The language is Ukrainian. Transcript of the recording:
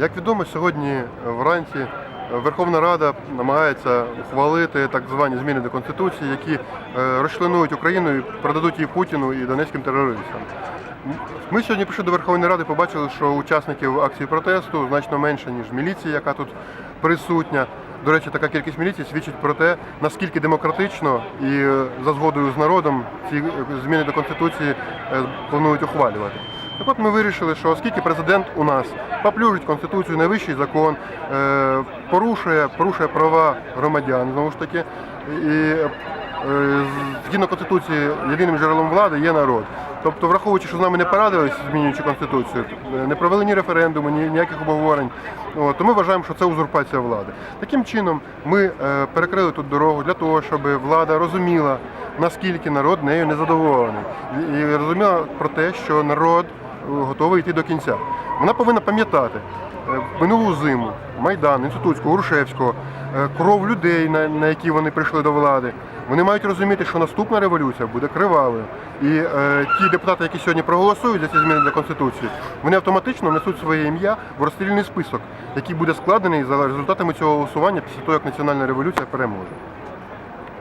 Як відомо, сьогодні вранці Верховна Рада намагається ухвалити так звані зміни до Конституції, які е, розчленують Україну і продадуть її Путіну і донецьким терористам. Ми сьогодні прийшли до Верховної Ради, побачили, що учасників акції протесту значно менше, ніж міліції, яка тут присутня. До речі, така кількість міліції свідчить про те, наскільки демократично і е, за згодою з народом ці е, зміни до Конституції планують ухвалювати. Так от ми вирішили, що оскільки президент у нас поплюжить Конституцію, найвищий закон, е, порушує, порушує права громадян, знову ж таки, і е, згідно Конституції єдиним джерелом влади є народ. Тобто, враховуючи, що з нами не порадились, змінюючи Конституцію, е, не провели ні референдуму, ні ніяких обговорень, то ми вважаємо, що це узурпація влади. Таким чином, ми перекрили тут дорогу для того, щоб влада розуміла, наскільки народ нею незадоволений, і розуміла про те, що народ готовий йти до кінця. Вона повинна пам'ятати е, минулу зиму, Майдан, Інститутського, Грушевського, е, кров людей, на, на які вони прийшли до влади. Вони мають розуміти, що наступна революція буде кривавою. І е, ті депутати, які сьогодні проголосують за ці зміни до Конституції, вони автоматично внесуть своє ім'я в розстрільний список, який буде складений за результатами цього голосування після того, як національна революція переможе.